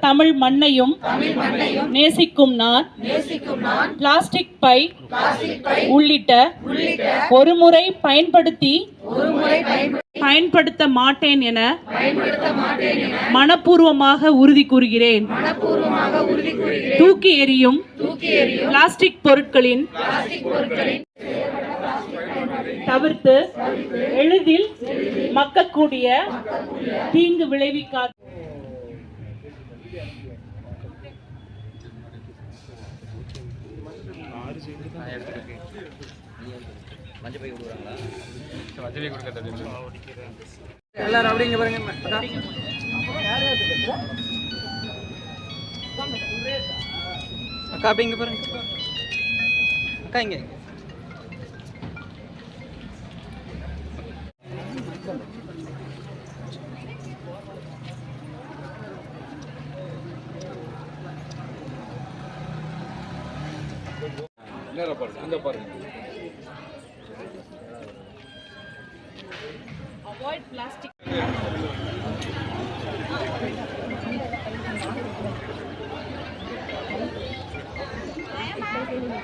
தமிழ் மண்ணையும் நேசிக்கும் நான் பிளாஸ்டிக் பை உள்ளிட்ட ஒருமுறை பயன்படுத்தி பயன்படுத்த மாட்டேன் என மனப்பூர்வமாக உறுதி கூறுகிறேன். தூக்கி எறியும் பிளாஸ்டிக் பொருட்களின் தவிர்த்து எளிதில் மக்கக்கூடிய தீங்கு விளைவிக்காது எல்லாரும் அப்படிங்க பாருங்க அக்கா. அக்கா அப்படிங்க பாருங்க அக்கா இங்க நேரா பாருங்க அங்க பாருங்க.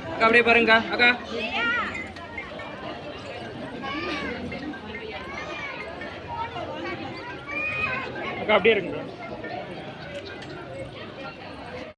அக்கா அப்படியே பாருங்க அக்கா. அக்கா அப்படியே இருக்குங்க